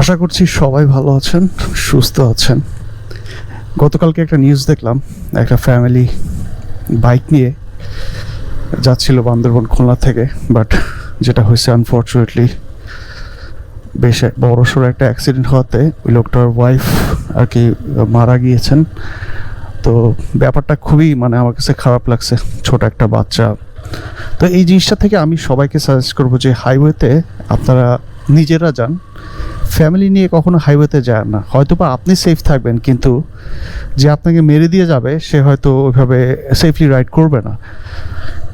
আশা করছি সবাই ভালো আছেন, সুস্থ আছেন। গতকালকে একটা নিউজ দেখলাম, একটা ফ্যামিলি বাইক নিয়ে যাচ্ছিল বান্দরবন খুলনা থেকে বাট যেটা হয়েছে আনফর্চুনেটলি বেশ এক বড়সড় একটা অ্যাক্সিডেন্ট হওয়াতে ওই লোকটার ওয়াইফ আর কি মারা গিয়েছেন। তো ব্যাপারটা খুবই মানে আমার কাছে খারাপ লাগছে, ছোট একটা বাচ্চা। তো এই জিনিসটা থেকে আমি সবাইকে সাজেস্ট করব যে হাইওয়েতে আপনারা নিজেরা যান। ফ্যামিলি নিয়ে কখনো হাইওয়েতে যায় না। হয়তো বা আপনি সেফ থাকবেন, কিন্তু যে আপনাকে মেরে দিয়ে যাবে, সে হয়তো ওইভাবে সেফলি রাইড করবে না।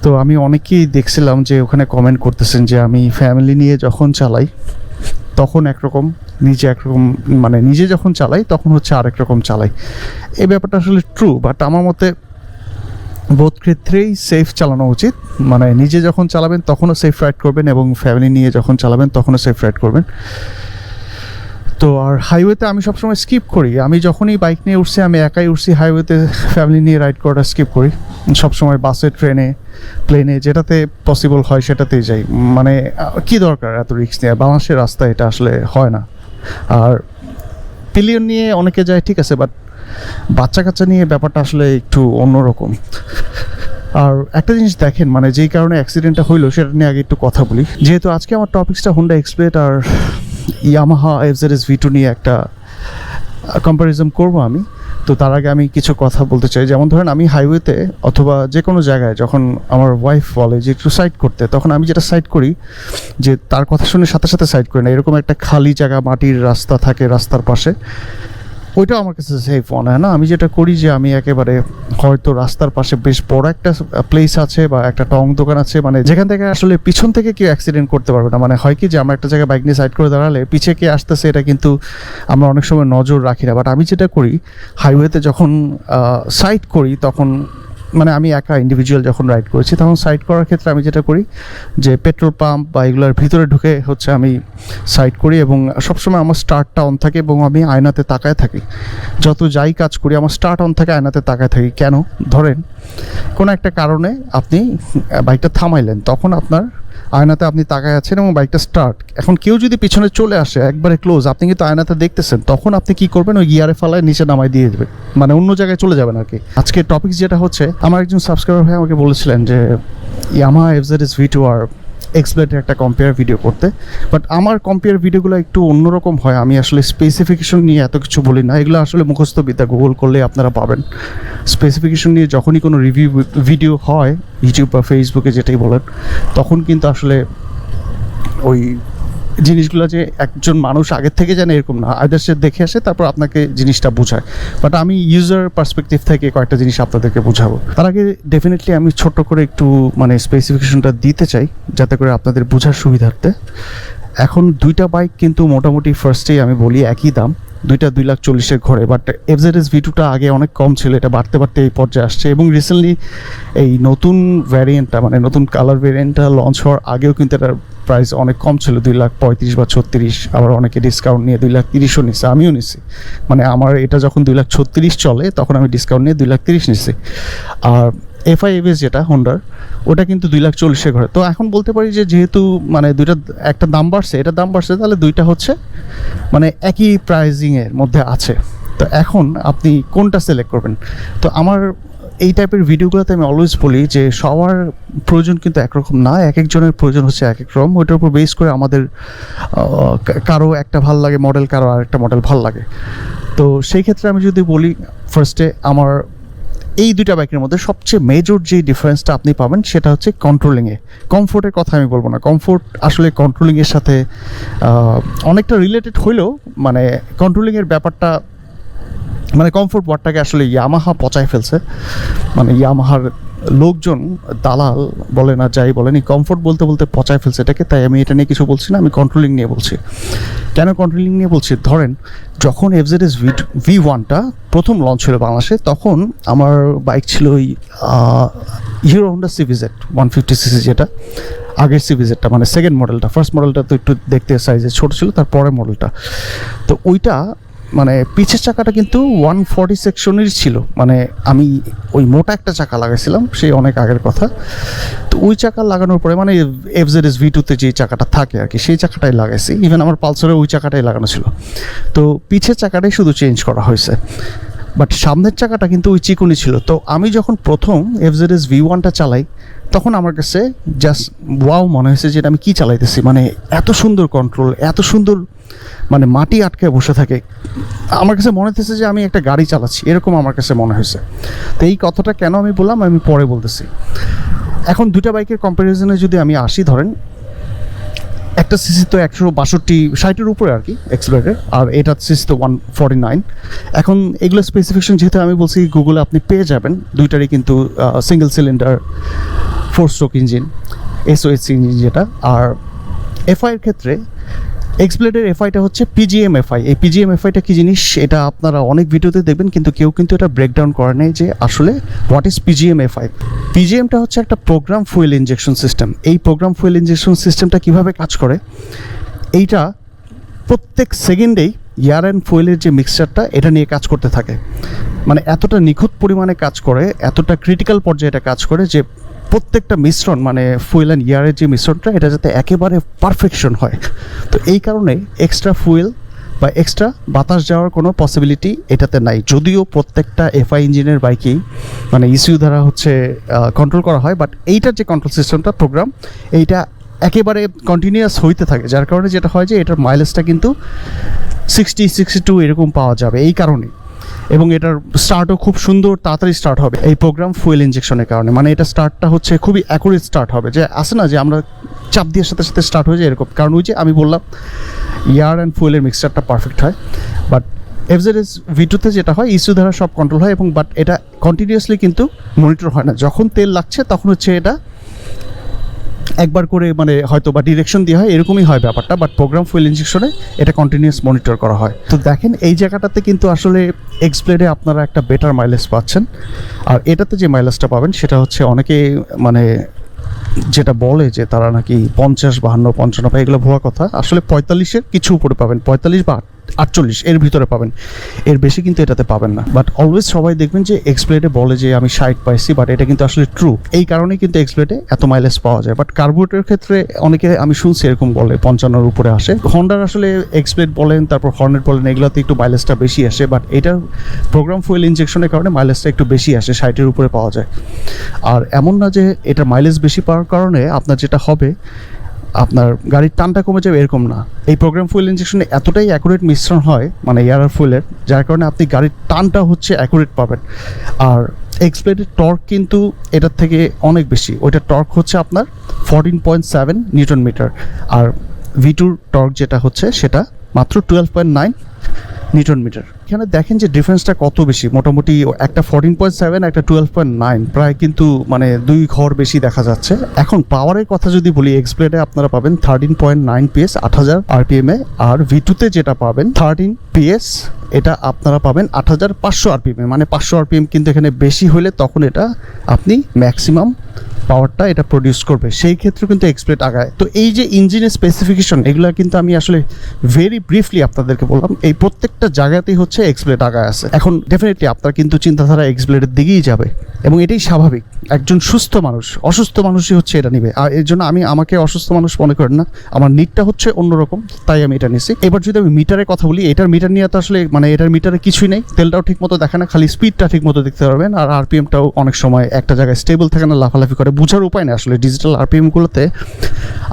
তো আমি অনেকেই দেখছিলাম যে ওখানে কমেন্ট করতেছেন যে আমি ফ্যামিলি নিয়ে যখন চালাই, তখন একরকম, নিজে একরকম মানে নিজে যখন চালাই, তখন হচ্ছে আরেক রকম চালাই। এই ব্যাপারটা আসলে ট্রু বাট আমার মতে বোধ ক্ষেত্রেই সেফ চালানো উচিত। মানে নিজে যখন চালাবেন, তখনও সেফ রাইড করবেন এবং ফ্যামিলি নিয়ে যখন চালাবেন, তখনও সেফ রাইড করবেন। তো আর হাইওয়েতে আমি সবসময় স্কিপ করি। আমি যখনই বাইক নিয়ে উঠছি, আমি একাই উঠছি হাইওয়েতে ফ্যামিলি নিয়ে রাইড করাটা স্কিপ করি। সবসময় বাসে ট্রেনে প্লেনে যেটাতে পসিবল হয় সেটাতেই যাই। মানে কি দরকার এত রিস্ক নিয়ে? বাংলাদেশের রাস্তা এটা আসলে হয় না। আর পিলিয়ন নিয়ে অনেকে যায়, ঠিক আছে বাট বাচ্চা কাচ্চা নিয়ে ব্যাপারটা আসলে একটু অন্যরকম। আর একটা জিনিস দেখেন মানে যেই কারণে অ্যাক্সিডেন্টটা হইল, সেটা নিয়ে আগে একটু কথা বলি। যেহেতু আজকে আমার টপিক্সটা হোন্ডা এক্সপ্লেট আর ইয়ামাহা এফজেড ভি টু নিয়ে একটা কম্প্যারিজম করব আমি। তো তার আগে আমি কিছু কথা বলতে চাই। যেমন ধরেন, আমি হাইওয়েতে অথবা যে কোনো জায়গায় যখন আমার ওয়াইফ বলে যে একটু সাইড করতে, তখন আমি যেটা সাইড করি, যে তার কথা শুনে সাথে সাথে সাইড করি না। এরকম একটা খালি জায়গা, মাটির রাস্তা থাকে রাস্তার পাশে। ওইটাও আমার কাছে সেফ মনে হয় না। আমি যেটা করি যে আমি একেবারে হয়তো রাস্তার পাশে বেশ বড় একটা প্লেস আছে বা একটা টং দোকান আছে মানে যেখান থেকে আসলে পিছন থেকে কেউ অ্যাক্সিডেন্ট করতে পারবে না। মানে হয় কি যে আমার একটা জায়গায় বাইক নিয়ে সাইড করে দাঁড়ালে পিছিয়ে কে আসতেছে এটা কিন্তু আমরা অনেক সময় নজর রাখি না। বাট আমি যেটা করি হাইওয়েতে যখন সাইড করি তখন মানে আমি একা ইন্ডিভিজুয়াল যখন রাইড করেছি, তখন সাইড করার ক্ষেত্রে আমি যেটা করি যে পেট্রোল পাম্প বা এগুলোর ভিতরে ঢুকে হচ্ছে আমি সাইড করি এবং সবসময় আমার স্টার্টটা অন থাকে এবং আমি আয়নাতে তাকায় থাকি। যত যাই কাজ করি, আমার স্টার্ট অন থাকে, আয়নাতে তাকায় থাকি। কেন? ধরেন, কোনো একটা কারণে আপনি বাইকটা থামাইলেন, তখন আপনার আয়নাতে আপনি তাকায় আছেন এবং বাইকটা স্টার্ট এখন কেউ যদি পিছনে চলে আসে, একবারে ক্লোজ আপনি কিন্তু আয়নাতে দেখতেছেন, তখন আপনি কি করবেন? ওই গিয়ারে ফালায় নিচে নামায় দিয়ে দেবেন। মানে অন্য জায়গায় চলে যাবেন আর কি আজকে টপিক যেটা হচ্ছে, আমার একজন সাবস্ক্রাইবার ভাই আমাকে বলেছিলেন যে Yamaha FZ S V two আর এক্সপ্লেটের একটা কম্পেয়ার ভিডিও করতে। বাট আমার কম্পেয়ার ভিডিওগুলো একটু অন্যরকম হয়। আমি আসলে স্পেসিফিকেশন নিয়ে এত কিছু বলি না। এগুলো আসলে মুখস্থ বিদ্যা গুগল করলে আপনারা পাবেন। স্পেসিফিকেশন নিয়ে যখনই কোনো রিভিউ ভিডিও হয় ইউটিউব বা ফেসবুকে যেটাই বলেন, তখন কিন্তু আসলে ওই জিনিসগুলো যে একজন মানুষ আগের থেকে জানে এরকম না আদার সে দেখে আসে, তারপর আপনাকে জিনিসটা বোঝায়। বাট আমি ইউজার পার্সপেক্টিভ থেকে কয়েকটা জিনিস আপনাদেরকে বোঝাবো। তার আগে ডেফিনেটলি আমি ছোট্ট করে একটু মানে স্পেসিফিকেশনটা দিতে চাই, যাতে করে আপনাদের বোঝার সুবিধার্থে। এখন দুইটা বাইক কিন্তু মোটামুটি ফার্স্টেই আমি বলি একই দাম। দুইটা দুই লাখ চল্লিশের ঘরে। বাট এফজেড এস ভিটুটা আগে অনেক কম ছিল, এটা বাড়তে বাড়তে এই পর্যায়ে আসছে। এবং রিসেন্টলি এই নতুন ভ্যারিয়েন্টটা মানে নতুন কালার ভ্যারিয়েন্টটা লঞ্চ হওয়ার আগেও কিন্তু এটার প্রাইস অনেক কম ছিল, দুই লাখ পঁয়ত্রিশ বা ছত্রিশ। আবার অনেকে ডিসকাউন্ট নিয়ে দুই লাখ তিরিশও নিছে, আমিও নিছি। মানে আমার এটা যখন দুই লাখ ছত্রিশ চলে, তখন আমি ডিসকাউন্ট নিয়ে দুই লাখ তিরিশ নিছি। আর এফআই এভিএস যেটা হোন্ডার ওটা কিন্তু দুই লাখ চল্লিশে ঘরে। তো এখন বলতে পারি যে যেহেতু মানে দুইটা, একটা দাম বাড়ছে, এটা দাম বাড়ছে, তাহলে দুইটা হচ্ছে মানে একই প্রাইজিংয়ের মধ্যে আছে। তো এখন আপনি কোনটা সিলেক্ট করবেন? তো আমার এই টাইপের ভিডিওগুলোতে আমি অলওয়েজ বলি যে সবার প্রয়োজন কিন্তু একরকম না, এক একজনের প্রয়োজন হচ্ছে এক এক রকম। ওইটার উপর বেস করে আমাদের কারও একটা ভালো লাগে মডেল কারও আরেকটা মডেল ভালো লাগে। তো সেই ক্ষেত্রে আমি যদি বলি ফার্স্টে আমার এই দুইটা বাইকের মধ্যে সবচেয়ে মেজর যে ডিফারেন্সটা আপনি পাবেন সেটা হচ্ছে কন্ট্রোলিংয়ে কমফোর্টের কথা আমি বলব না। কমফোর্ট আসলে কন্ট্রোলিংয়ের সাথে অনেকটা রিলেটেড হইলেও মানে কন্ট্রোলিংয়ের ব্যাপারটা মানে কমফোর্ট ওয়ার্ডটাকে আসলে ইয়ামাহা পচায় ফেলছে। মানে ইয়ামাহার লোকজন, দালাল বলে না, যাই বলেন এই কমফোর্ট বলতে বলতে পচায় ফেলছে এটাকে, তাই আমি এটা নিয়ে কিছু বলছি না, আমি কন্ট্রোলিং নিয়ে বলছি। কেন কন্ট্রোলিং নিয়ে বলছি? ধরেন, যখন এফজেড এস ভি ভি ওয়ানটা প্রথম লঞ্চ ছিল বাংলাদেশে, তখন আমার বাইক ছিল ওই Hero Honda CBZ one fifty CC যেটা, আগের সিভিজেডটা মানে সেকেন্ড মডেলটা ফার্স্ট মডেলটা তো একটু দেখতে সাইজে ছোট ছিল তার পরের মডেলটা তো ওইটা মানে পিছের চাকাটা কিন্তু ওয়ান ফর্টি সেকশনেরই ছিল। মানে আমি ওই মোটা একটা চাকা লাগাইছিলাম, সেই অনেক আগের কথা। তো ওই চাকা লাগানোর পরে মানে এফ জেড এস ভি টুতে যে চাকাটা থাকে আর কি, সেই চাকাটাই লাগাইছি। ইভেন আমার পালসারে ওই চাকাটাই লাগানো ছিল। তো পিছের চাকাটাই শুধু চেঞ্জ করা হয়েছে। বাট সামনের চাকাটা কিন্তু ওই চিকুনি ছিল। তো আমি যখন প্রথম এফ জেড এস ভি ওয়ানটা চালাই, তখন আমার কাছে জাস্ট ওয়াও মনে হয়েছে যে এটা আমি কী চালাইতেছি? মানে এত সুন্দর কন্ট্রোল এত সুন্দর মানে মাটি আটকে বসে থাকে। আমার কাছে মনে হতেছে যে আমি একটা গাড়ি চালাচ্ছি, এরকম আমার কাছে মনে হয়েছে তো এই কথাটা কেন আমি বললাম, আমি পরে বলতেছি। এখন দুটা বাইকের কম্প্যারিজনে যদি আমি আসি, ধরেন, একটা সিসি তো একশো বাষট্টি, ষাটের উপরে আর কি এক্সপ্লেটার আর এটা সিসি তো ওয়ান ফর্টি নাইন এখন এগুলো স্পেসিফিকেশন যেহেতু আমি বলছি গুগলে আপনি পেয়ে যাবেন। দুইটারই কিন্তু single cylinder four stroke engine SOS engine যেটা। আর এফআইয়ের ক্ষেত্রে এক্সপ্লেডের এফআইটা হচ্ছে পিজিএম এফআই এই পিজিএম এফআইটা কি জিনিস? এটা আপনারা অনেক ভিডিওতে দেখবেন, কিন্তু কেউ কিন্তু এটা ব্রেকডাউন করে নেই যে আসলে হোয়াট ইজ পিজিএম এফআই পিজিএমটা হচ্ছে একটা প্রোগ্রাম ফুয়েল ইনজেকশন সিস্টেম এই প্রোগ্রাম ফুয়েল ইনজেকশন সিস্টেমটা কীভাবে কাজ করে? এইটা প্রত্যেক সেকেন্ডেই ইয়ার অ্যান্ড ফুয়েলের যে মিক্সচারটা এটা নিয়ে কাজ করতে থাকে। মানে এতটা নিখুঁত পরিমাণে কাজ করে, এতটা ক্রিটিক্যাল পর্যায়ে এটা কাজ করে যে প্রত্যেকটা মিশ্রণ মানে ফুয়েল অ্যান্ড ইয়ারের যে মিশ্রণটা, এটা যাতে একেবারে পারফেকশন হয়। তো এই কারণে এক্সট্রা ফুয়েল বা এক্সট্রা বাতাস যাওয়ার কোনো পসিবিলিটি এটাতে নাই। যদিও প্রত্যেকটা এফআই ইঞ্জিনের বাইকেই মানে ইসিউ দ্বারা হচ্ছে কন্ট্রোল করা হয় বাট এইটার যে কন্ট্রোল সিস্টেমটা প্রোগ্রাম এইটা একেবারে কন্টিনিউয়াস হইতে থাকে। যার কারণে যেটা হয় যে, এটার মাইলেজটা কিন্তু সিক্সটি সিক্সটি টু এরকম পাওয়া যাবে। এই কারণে। এবং এটার স্টার্টও খুব সুন্দর, তাড়াতাড়ি স্টার্ট হবে। এই প্রোগ্রাম ফুয়েল ইঞ্জেকশনের কারণে। মানে এটা স্টার্টটা হচ্ছে খুবই অ্যাকুরেট স্টার্ট হবে। যে আসে না যে আমরা চাপ দিয়ে সাথে সাথে স্টার্ট হয়ে যায় এরকম। কারণ ওই যে আমি বললাম ইয়ার অ্যান্ড ফুয়েলের মিক্সচারটা পারফেক্ট হয়। বাট এফজেডএস ভিটুতে যেটা হয় ইস্যু দ্বারা সব কন্ট্রোল হয় এবং বাট এটা কন্টিনিউয়াসলি কিন্তু মনিটর হয় না। যখন তেল লাগছে, তখন হচ্ছে এটা একবার করে মানে হয়তো বা ডিরেকশন দেওয়া হয়, এরকমই হয় ব্যাপারটা বাট প্রোগ্রাম ফুয়েল ইঞ্জেকশনে এটা কন্টিনিউয়াস মনিটর করা হয়। তো দেখেন, এই জায়গাটাতে কিন্তু আসলে এক্সপ্লেডে আপনারা একটা বেটার মাইলেজ পাচ্ছেন। আর এটাতে যে মাইলেজটা পাবেন, সেটা হচ্ছে অনেকে মানে যেটা বলে যে তারা নাকি পঞ্চাশ, বাহান্ন পঞ্চান্ন এগুলো ভুয়া কথা। আসলে পঁয়তাল্লিশের কিছু উপরে পাবেন, পঁয়তাল্লিশ বা আটচল্লিশ, এর ভিতরে পাবেন। এর বেশি কিন্তু এটাতে পাবেন না। বাট অলওয়েজ সবাই দেখবেন যে এক্সপ্লেটে বলে যে আমি ষাট পাইছি বাট এটা কিন্তু আসলে ট্রু এই কারণে কিন্তু এক্সপ্লেটে এত মাইলেজ পাওয়া যায়। বাট কার্বোরেটের ক্ষেত্রে অনেকে আমি শুনছি এরকম বলে, পঞ্চান্নর উপরে আসে। হন্ডার আসলে এক্সপ্লেট বলেন, তারপর হর্নেট বলেন, এগুলোতে একটু মাইলেজটা বেশি আসে। বাট এটার প্রোগ্রাম ফুয়েল ইঞ্জেকশনের কারণে মাইলেজটা একটু বেশি আসে, ষাটের উপরে পাওয়া যায়। আর এমন না যে এটা মাইলেজ বেশি পাওয়ার কারণে আপনার যেটা হবে আপনার গাড়ির টানটা কমে যাবে এরকম না। এই প্রোগ্রাম ফুয়েল ইঞ্জেকশনে এতটাই অ্যাকুরেট মিশ্রণ হয় মানে এয়ার ফুয়েলের যার কারণে আপনি গাড়ির টানটা হচ্ছে অ্যাকুরেট পাবেন। আর এক্সপ্লেটেড টর্ক কিন্তু এটার থেকে অনেক বেশি। ওইটার টর্ক হচ্ছে আপনার fourteen point seven newton metre. আর ভিটুর টর্ক যেটা হচ্ছে, সেটা মাত্র twelve point nine newton metre. এখানে দেখেন যে ডিফারেন্সটা কত বেশি। মোটামুটি একটা ফোরটিন পয়েন্ট সেভেন একটা টুয়েলভ পয়েন্ট নাইন প্রায় কিন্তু মানে দুই ঘর বেশি দেখা যাচ্ছে। এখন পাওয়ারের কথা যদি বলি এক্সপ্লেটে আপনারা পাবেন থার্টিন পয়েন্ট নাইন পিএস আট হাজার আরপিএম এ। আর ভি টুতে যেটা পাবেন থার্টিন পিএস এটা আপনারা পাবেন আট হাজার পাঁচশো আরপিএম মানে পাঁচশো আরপিএম কিন্তু এখানে বেশি হলে তখন এটা আপনি ম্যাক্সিমাম পাওয়ারটা এটা প্রডিউস করবে। সেই ক্ষেত্রে কিন্তু এক্সপ্লেট আগায়। তো এই যে ইঞ্জিনের স্পেসিফিকেশন এগুলো কিন্তু আমি আসলে ভেরি ব্রিফলি আপনাদেরকে বললাম, এই প্রত্যেকটা জায়গাতেই হচ্ছে এক্সপ্লেট আগায় আছে। এখন ডেফিনেটলি আপনার কিন্তু চিন্তাধারা এক্সপ্লেটের দিকেই যাবে এবং এটাই স্বাভাবিক। একজন সুস্থ মানুষ, অসুস্থ মানুষই হচ্ছে এটা নিবে। আর এর জন্য আমি আমাকে অসুস্থ মানুষ মনে করেন না, আমার নিটটা হচ্ছে অন্যরকম, তাই আমি এটা নিছি। এবার যদি আমি মিটারের কথা বলি, এটার মিটার নিয়ে তো আসলে মানে এটার মিটারে কিছুই নেই, তেলটাও ঠিক মতো দেখে না, খালি স্পিডটা ঠিক মতো দেখতে পারবেন, আর আরপিএমটাও অনেক সময় একটা জায়গায় স্টেবল থাকে না, লাফালাফি করে বোঝার উপায় নেই। আসলে ডিজিটাল আরপিএমগুলোতে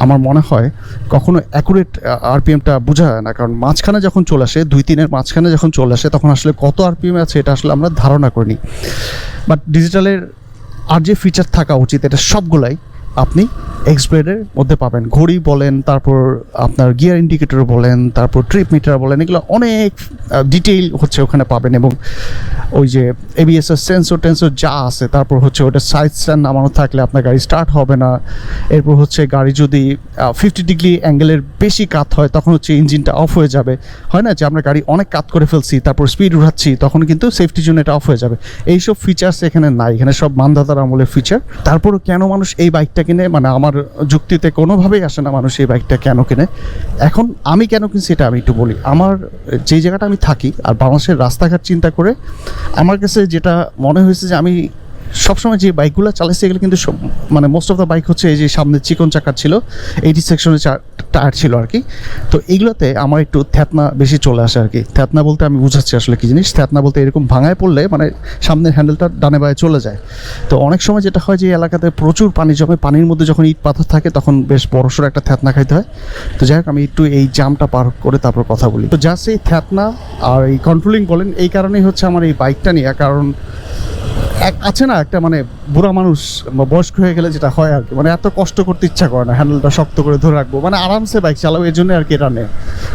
আমার মনে হয় কখনো অ্যাকুরেট আরপিএমটা বোঝা যায় না। কারণ মাঝখানে যখন চলে আসে, দুই তিনের মাঝখানে যখন চলে আসে, তখন আসলে কত আরপিএম আছে এটা আসলে আমরা ধারণা করিনি। বাট ডিজিটালের আর যে ফিচার থাকা উচিত, এটা সবগুলাই আপনি এক্সপ্লেডের মধ্যে পাবেন। ঘড়ি বলেন, তারপর আপনার গিয়ার ইন্ডিকেটর বলেন, তারপর ট্রিপ মিটার বলেন, এগুলো অনেক ডিটেইল হচ্ছে ওখানে পাবেন এবং ওই যে এবিএস এর সেন্সর টেন্সর যা আছে, তারপর হচ্ছে ওটা সাইড স্ট্যান্ড নামানো থাকলে আপনার গাড়ি স্টার্ট হবে না। এরপর হচ্ছে গাড়ি যদি ফিফটি ডিগ্রি অ্যাঙ্গেলের বেশি কাত হয়, তখন হচ্ছে ইঞ্জিনটা অফ হয়ে যাবে। হয় না যে আমরা গাড়ি অনেক কাত করে ফেলছি, তারপর স্পিড উঠাচ্ছি তখন কিন্তু সেফটির জন্য এটা অফ হয়ে যাবে। এইসব ফিচার্স এখানে নাই, এখানে সব মানদাতার আমলের ফিচার তারপর কেন মানুষ এই বাইকটাকে কিনে মানে আমার যুক্তিতে কোনোভাবেই আসে না মানুষ এই বাইকটা কেন কিনে। এখন আমি কেন কিনছি এটা আমি একটু বলি। আমার যেই জায়গাটা আমি থাকি, আর বাংলাদেশের রাস্তাঘাট চিন্তা করে, আমার কাছে যেটা মনে হয়েছে যে আমি সবসময় যে বাইকগুলো চালাইছি, এগুলো কিন্তু মানে মোস্ট অফ দ্য বাইক হচ্ছে এই যে সামনে চিকন চাকার ছিল এইটি সেকশনে টায়ার ছিল আর কি। তো এইগুলোতে আমার একটু থ্যাতনা বেশি চলে আসে আর কি। থ্যাতনা বলতে আমি বুঝাচ্ছি আসলে কি জিনিস। থ্যাতনা বলতে এরকম ভাঙায় পড়লে মানে সামনের হ্যান্ডেলটা ডানে বায়ে চলে যায়। তো অনেক সময় যেটা হয় যে, এলাকাতে প্রচুর পানি জমে, পানির মধ্যে যখন ইট পাথর থাকে, তখন বেশ বড়সড় একটা থ্যাতনা খাইতে হয়। তো যাই হোক, আমি একটু এই জামটা পার করে তারপর কথা বলি। তো জাস্ট এই থ্যাতনা আর এই কন্ট্রোলিং বলেন, এই কারণেই হচ্ছে আমার এই বাইকটা নিয়ে। কারণ আছে না একটা মানে বুড়া মানুষ বয়স্ক হয়ে গেলে যেটা হয় আর কি। মানে এত কষ্ট করতে ইচ্ছা করে না হ্যান্ডেলটা শক্ত করে ধরে রাখব। মানে আরামসে বাইক চালাবো এর জন্য আর কি এটা নেই।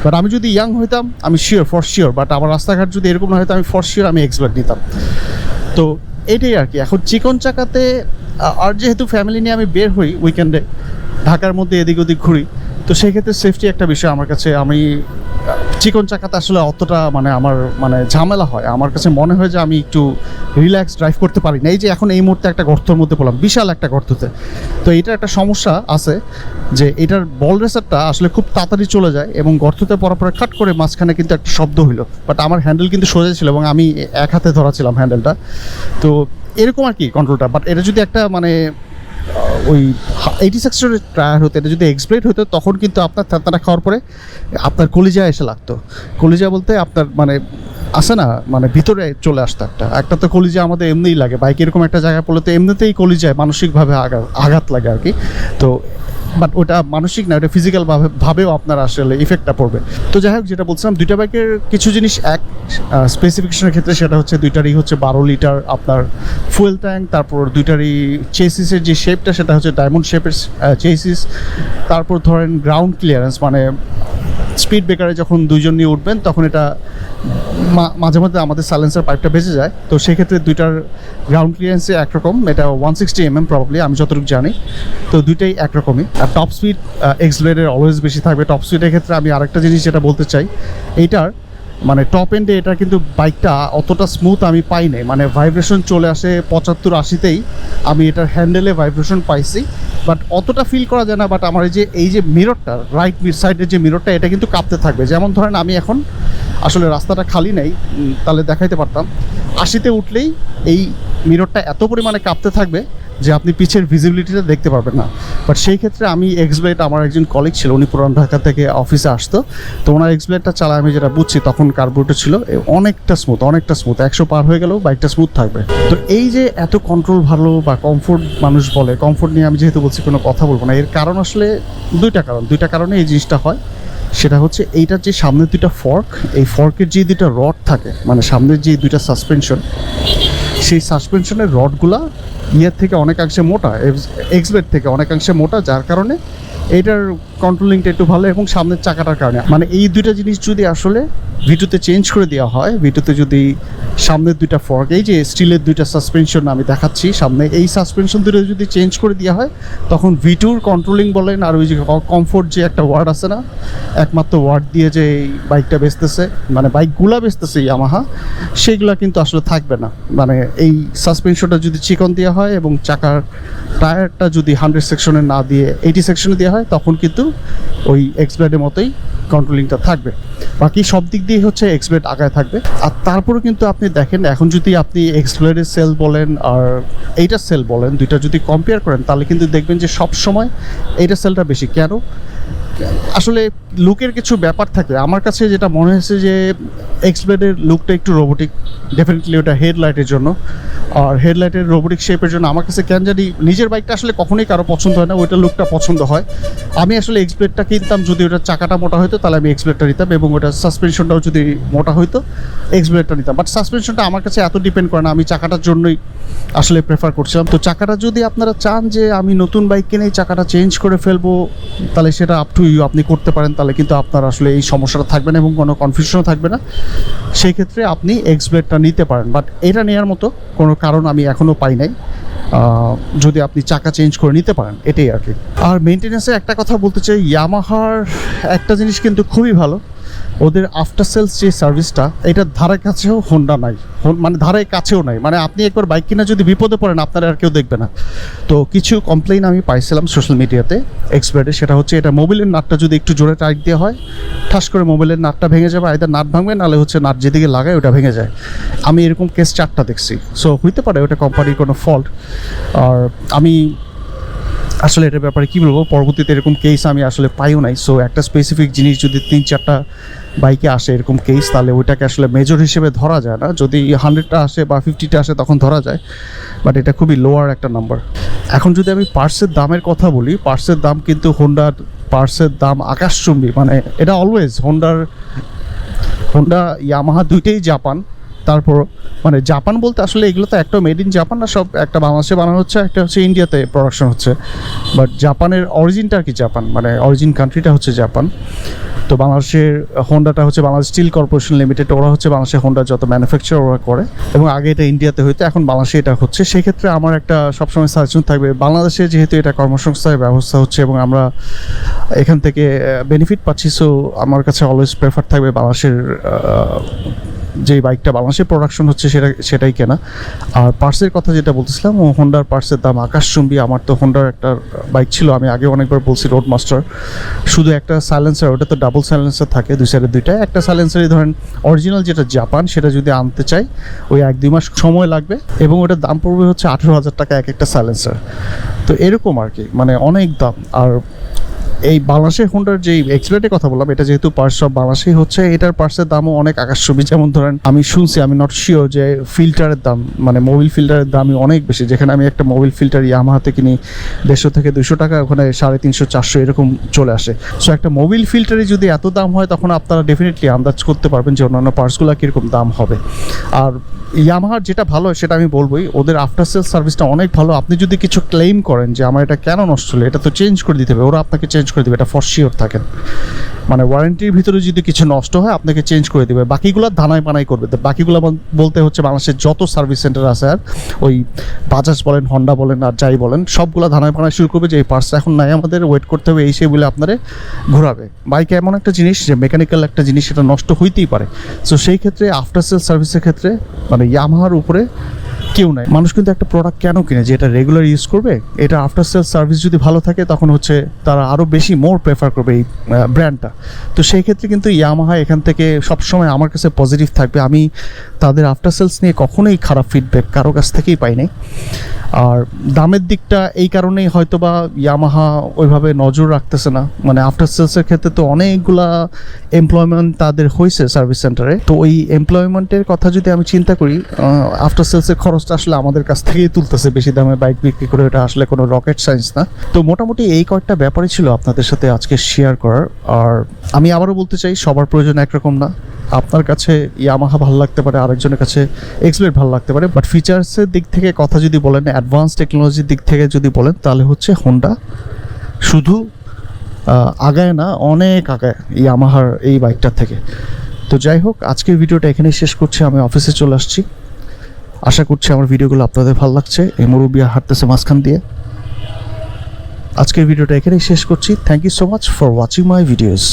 বাট আমি যদি ইয়াং হইতাম, আমি শিওর ফর শিওর বাট আমার রাস্তাঘাট যদি এরকম না হয়তো আমি ফর শিওর আমি এক্সপার্ট নিতাম। তো এটাই আর কি। এখন চিকন চাকাতে আর যেহেতু ফ্যামিলি নিয়ে আমি বের হই উইকেন্ডে ঢাকার মধ্যে এদিক ওদিক ঘুরি তো সেই ক্ষেত্রে সেফটি একটা বিষয় আমার কাছে, আমি, চিকন চাকাতে আসলে অতটা মানে আমার মানে ঝামেলা হয়। আমার কাছে মনে হয় যে আমি একটু রিল্যাক্স ড্রাইভ করতে পারি না। এই যে এখন এই মুহূর্তে একটা গর্তের মধ্যে পড়লাম, বিশাল একটা গর্ততে। তো এটার একটা সমস্যা আছে যে এটার বল রেসারটা আসলে খুব তাড়াতাড়ি চলে যায় এবং গর্ততে পড়ার পরে খাট করে মাঝখানে কিন্তু একটা শব্দ হইল। বাট আমার হ্যান্ডেল কিন্তু সোজা ছিল এবং আমি এক হাতে ধরা ছিলাম হ্যান্ডেলটা তো এরকম আর কি কন্ট্রোলটা বাট এটা যদি একটা মানে ওই এইটি সেক্সের টায়ার হতো, এটা যদি এক্সপ্লেট হতো, তখন কিন্তু আপনার থাত্তাটা খাওয়ার পরে আপনার কলিজা এসে লাগতো। কলিজা বলতে আপনার মানে আসে না মানে ভিতরে চলে আসতো একটা। একটা তো কলিজা আমাদের এমনিই লাগে। বাইক এরকম একটা জায়গায় পড়লে তো এমনিতেই কলিজায় মানসিকভাবে আঘাত লাগে আর কি। তো বাট ওটা মানসিক না, ওটা ফিজিক্যাল ভাবে, ভাবেও আপনার আসলে ইফেক্টটা পড়বে। তো যাই হোক, যেটা বলছিলাম, দুইটা বাইকের কিছু জিনিস, এক স্পেসিফিকেশনের ক্ষেত্রে সেটা হচ্ছে দুইটারই হচ্ছে বারো লিটার আপনার ফুয়েল ট্যাঙ্ক তারপর দুইটারই চেসিসের যে শেপটা সেটা হচ্ছে ডায়মন্ড শেপের চেসিস তারপর ধরেন গ্রাউন্ড ক্লিয়ারেন্স মানে স্পিড ব্রেকারে যখন দুইজন নিয়ে উঠবেন, তখন এটা মাঝে মধ্যে আমাদের সাইলেন্সার পাইপটা বেঁচে যায়। তো সেক্ষেত্রে দুইটার গ্রাউন্ড ক্লিয়ারেন্সে একরকম, এটা one sixty M M probably আমি যতটুকু জানি। তো দুইটাই একরকমই। আর টপ স্পিড এক্সলেটের অলওয়েজ বেশি থাকবে। টপ স্পিডের ক্ষেত্রে আমি আরেকটা জিনিস যেটা বলতে চাই, এইটার মানে টপ এন্ডে এটা কিন্তু বাইকটা অতটা স্মুথ আমি পাই নাই। মানে ভাইব্রেশন চলে আসে পঁচাত্তর আশিতেই। আমি এটার হ্যান্ডেলে ভাইব্রেশন পাইছি। বাট অতটা ফিল করা যায় না বাট আমার এই যে এই যে মিররটা রাইট সাইডের যে মিররটা এটা কিন্তু কাঁপতে থাকবে। যেমন ধরেন আমি এখন আসলে রাস্তাটা খালি নেই তাহলে দেখাইতে পারতাম। আশিতে উঠলেই এই মিররটা এত পরিমাণে কাঁপতে থাকবে যে আপনি পিছের ভিজিবিলিটিটা দেখতে পারবেন না। বাট সেই ক্ষেত্রে আমি এক্সব্লেড আমার একজন কলিগ ছিল, উনি পুরান ঢাকা থেকে অফিসে আসতো। তো ওনার এক্সব্লেডটা চালা আমি যেটা বুঝছি, তখন কার্বোরেটর ছিল অনেকটা স্মুথ অনেকটা স্মুথ একশো পার হয়ে গেলেও বাইকটা স্মুথ থাকবে। তো এই যে এত কন্ট্রোল ভালো বা কমফোর্ট মানুষ বলে কমফোর্ট নিয়ে আমি যেহেতু বলছি কোনো কথা বলব না, এর কারণ আসলে দুইটা কারণ। দুইটা কারণে এই জিনিসটা হয়। সেটা হচ্ছে এইটার যে সামনের দুইটা ফর্ক এই ফর্কের যে দুইটা রড থাকে মানে সামনের যে দুইটা সাসপেনশন সেই সাসপেনশনের রডগুলা ইয়ের থেকে অনেকাংশে মোটা এক্সবেট থেকে অনেকাংশে মোটা, যার কারণে এটার কন্ট্রোলিংটা একটু ভালো এবং সামনের চাকাটার কারণে। মানে এই দুইটা জিনিস যদি আসলে ভিটুতে চেঞ্জ করে দেওয়া হয়। ভিটুতে যদি সামনের দুইটা ফর্ক এই যে স্টিলের দুইটা সাসপেনশন আমি দেখাচ্ছি সামনে, এই সাসপেনশন দুটো যদি চেঞ্জ করে দেওয়া হয়, তখন ভিটুর কন্ট্রোলিং বলেন, আর ওই যে কমফোর্ট যে একটা ওয়ার্ড আছে না, একমাত্র ওয়ার্ড দিয়ে যে এই বাইকটা বেচতেছে মানে বাইকগুলা বেচতেছে ইয়ামাহা সেইগুলা কিন্তু আসলে থাকবে না। মানে এই সাসপেনশনটা যদি চিকন দেওয়া হয় এবং চাকার টায়ারটা যদি হান্ড্রেড সেকশনে না দিয়ে এইটি সেকশনে দেওয়া হয়, তখন কিন্তু ওই এক্সপ্লেডের মতোই কন্ট্রোলিংটা থাকবে। বাকি সব দিক দিয়ে হচ্ছে এক্সব্লেড আগায় থাকবে। আর তারপরে কিন্তু আপনি দেখেন, এখন যদি আপনি এক্সপ্লেডের সেল বলেন আর এইটা সেল বলেন, দুইটা যদি কম্পেয়ার করেন, তাহলে কিন্তু দেখবেন যে সব সময় এইটা সেলটা বেশি। কেন? আসলে লুকের কিছু ব্যাপার থাকে আমার কাছে যেটা মনে হয়েছে যে এক্সব্লেডের লুকটা একটু রোবোটিক ডেফিনেটলি ওটা হেডলাইটের জন্য। আর হেডলাইটের রোবোটিক শেপের জন্য আমার কাছে কেন জানি নিজের বাইকটা আসলে কখনোই কারও পছন্দ হয় না, ওইটা লুকটা পছন্দ হয়। আমি আসলে এক্সব্লেডটা কিনতাম, যদি ওটা চাকাটা মোটা হতো তাহলে আমি এক্সব্লেডটা নিতাম এবং ওটা সাসপেনশনটাও যদি মোটা হতো এক্সব্লেডটা নিতাম। বাট সাসপেনশনটা আমার কাছে এত ডিপেন্ড করে না, আমি চাকাটার জন্যই আসলে প্রেফার করছিলাম। তো চাকাটা যদি আপনারা চান যে আমি নতুন বাইক কিনে চাকাটা চেঞ্জ করে ফেলব, তাহলে সেটা আপ টু ইউ আপনি করতে পারেন, তাহলে কিন্তু আপনার আসলে এই সমস্যাটা থাকবে না এবং কোনো কনফিউশনও থাকবে না। সেই ক্ষেত্রে আপনি এক্স ব্লেডটা নিতে পারেন। বাট এটা নেওয়ার মতো কোনো কারণ আমি এখনও পাই নাই। যদি আপনি চাকা চেঞ্জ করে নিতে পারেন, এটাই আর কি। আর মেনটেন্যান্সে একটা কথা বলতে চাই ইয়ামাহার একটা জিনিস কিন্তু খুবই ভালো। ওদের আফটার সেলস যে সার্ভিসটা এটা ধারে কাছেও হোন্ডা নাই। মানে ধারে কাছেও নাই। মানে আপনি একবার বাইক কিনা যদি বিপদে পড়েন, আপনারা আর কেউ দেখবে না। তো কিছু কমপ্লেইন আমি পাইছিলাম সোশ্যাল মিডিয়াতে এক্সপার্টে সেটা হচ্ছে এটা মোবিলের নাটটা যদি একটু জোরে টাইট দেওয়া হয়, ঠাস করে মোবাইলের নাটটা ভেঙে যাবে আইদার নাট ভাঙবে নাহলে হচ্ছে নাট যেদিকে লাগায় ওটা ভেঙে যায়। আমি এরকম কেস চারটা দেখছি। সো হইতে পারে ওটা কোম্পানির কোনো ফল্ট আর আমি আসলে এটার ব্যাপারে কী বলব? পরবর্তীতে এরকম কেস আমি আসলে পাইও নাই। সো একটা স্পেসিফিক জিনিস যদি তিন চারটা বাইকে আসে এরকম কেস তাহলে ওইটাকে আসলে মেজর হিসেবে ধরা যায় না। যদি হান্ড্রেডটা আসে বা ফিফটিটা আসে, তখন ধরা যায়। বাট এটা খুবই লোয়ার একটা নাম্বার এখন যদি আমি পার্সের দামের কথা বলি পার্সের দাম কিন্তু হোন্ডার পার্সের দাম আকাশচুম্বী। মানে এটা অলওয়েজ হোন্ডার হোন্ডা ইয়ামাহা দুইটাই জাপান তারপর মানে জাপান বলতে আসলে এগুলো তো একটা মেড ইন জাপান না, সব একটা বাংলাদেশে বানানো হচ্ছে, একটা হচ্ছে ইন্ডিয়াতে প্রোডাকশন হচ্ছে। বাট জাপানের অরিজিনটা আর কি জাপান মানে অরিজিন কান্ট্রিটা হচ্ছে জাপান তো বাংলাদেশের হোন্ডাটা হচ্ছে বাংলাদেশ স্টিল কর্পোরেশন লিমিটেড ওরা হচ্ছে বাংলাদেশের হোন্ডা যত ম্যানুফ্যাকচার ওরা করে। এবং আগে এটা ইন্ডিয়াতে হইতো, এখন বাংলাদেশে এটা হচ্ছে। সেক্ষেত্রে আমার একটা সবসময় সাজেশন থাকবে, বাংলাদেশে যেহেতু এটা কর্মসংস্থানের ব্যবস্থা হচ্ছে এবং আমরা এখান থেকে বেনিফিট পাচ্ছি সো আমার কাছে অলওয়েজ প্রেফার থাকবে বাংলাদেশের যে বাইকটা বাংলাদেশে প্রোডাকশন হচ্ছে সেটা, সেটাই কেনা। আর পার্সের কথা যেটা বলতেছিলাম, ও হোন্ডার পার্সের দাম আকাশচুম্বী। আমার তো হোন্ডার একটা বাইক ছিল, আমি আগে অনেকবার বলছি রোড মাস্টার শুধু একটা সাইলেন্সার ওটা তো ডাবল সাইলেন্সার থাকে, দুই সাইডে দুইটা একটা সাইলেন্সারই ধরেন অরিজিনাল যেটা জাপান সেটা যদি আনতে চাই, ওই এক দুই মাস সময় লাগবে। এবং ওটার দাম পড়বে হচ্ছে আঠেরো হাজার টাকা এক একটা সাইলেন্সার তো এরকম আর কি মানে অনেক দাম। আর এই বাংলাদেশের হোন্ডার যে এক্সপ্লেটের কথা বললাম, এটা যেহেতু পার্টস সব বাংলাদেশেই হচ্ছে, এটার পার্টসের দামও অনেক আকাশছবি যেমন ধরেন, আমি শুনছি, আমি নট শিওর যে ফিল্টারের দাম মানে মোবিল ফিল্টারের দামই অনেক বেশি। যেখানে আমি একটা মোবিল ফিল্টার ইয়ামাহাতে কিনি, দেড়শো থেকে দুশো টাকা, ওখানে সাড়ে তিনশো, চারশো এরকম চলে আসে। সো একটা মোবিল ফিল্টারে যদি এত দাম হয়, তখন আপনারা ডেফিনেটলি আন্দাজ করতে পারবেন যে অন্যান্য পার্টসগুলো কীরকম দাম হবে। আর ইয়ামাহার যেটা ভালো হয় সেটা আমি বলবোই, ওদের আফটার সেল সার্ভিসটা অনেক ভালো। আপনি যদি কিছু ক্লেম করেন যে, আমার এটা কেন নষ্ট হলো? এটা তো চেঞ্জ করে দিতে হবে। ওরা আপনাকে চেঞ্জ করে দেবে, এটা ফর থাকেন। মানে ওয়ারেন্টির ভিতরে যদি কিছু নষ্ট হয়, আপনাকে চেঞ্জ করে দেবে। বাকিগুলো ধানায় পানাই করবে। বাকিগুলো বলতে হচ্ছে বাংলাদেশের যত সার্ভিস সেন্টার আছে আর, ওই বাজাজ বলেন হন্ডা বলেন, আর যাই বলেন, সবগুলো ধানায় পানায় শুরু করবে যে এই পার্সটা এখন নাই আমাদের ওয়েট করতে হবে, এই সেই বলে আপনারে ঘোরাবে। বাইকে এমন একটা জিনিস যে মেকানিক্যাল একটা জিনিস, সেটা নষ্ট হইতেই পারে। সো সেই ক্ষেত্রে আফটার সেল সার্ভিসের ক্ষেত্রে মানে ইয়ামাহার উপরে কেউ নাই। মানুষ কিন্তু একটা প্রোডাক্ট কেন কিনে? যে এটা রেগুলার ইউজ করবে, এটা আফটার সেল সার্ভিস যদি ভালো থাকে, তখন হচ্ছে তারা আরও বেশি মোর প্রেফার করবে এই ব্র্যান্ডটা তো সেই ক্ষেত্রে কিন্তু ইয়ামাহা এখান থেকে সবসময় আমার কাছে পজিটিভ থাকবে। আমি তাদের আফটার সেলস নিয়ে কখনোই খারাপ ফিডব্যাক কারও কাছ থেকেই পাই নাই। আর দামের দিকটা এই কারণেই হয়তো বা ইয়ামাহা ওইভাবে নজর রাখতেছে না। মানে আফটার সেলসের ক্ষেত্রে তো অনেকগুলা এমপ্লয়মেন্ট তাদের হয়েছে সার্ভিস সেন্টারে তো ওই এমপ্লয়মেন্টের কথা যদি আমি চিন্তা করি আফটার সেলসের খরচটা আসলে আমাদের কাছ থেকেই তুলতেছে। বেশি দামে বাইক বিক্রি করে এটা আসলে কোনো রকেট সায়েন্স না। তো মোটামুটি এই কয়েকটা ব্যাপারই ছিল আপনাদের সাথে আজকে শেয়ার করার। আর আমি আবারও বলতে চাই, সবার প্রয়োজন একরকম না। আপনার কাছে ইয়ামাহা ভালো লাগতে পারে, আরেকজনের কাছে এক্সপ্লেট ভালো লাগতে পারে বাট ফিচার্সের দিক থেকে কথা যদি বলেন অ্যাডভান্স টেকনোলজির দিক থেকে যদি বলেন, তাহলে হচ্ছে হোন্ডা শুধু আগায় না, অনেক আগায় ইয়ামাহার এই বাইকটার থেকে। তো যাই হোক, আজকের ভিডিওটা এখানেই শেষ করছি, আমি অফিসে চলে আসছি। আশা করছি আমার ভিডিওগুলো আপনাদের ভালো লাগছে। এই মুরব্বিয়া হাঁটতেছে মাঝখান দিয়ে। আজকের ভিডিওটা এখানেই শেষ করছি। Thank you so much for watching my videos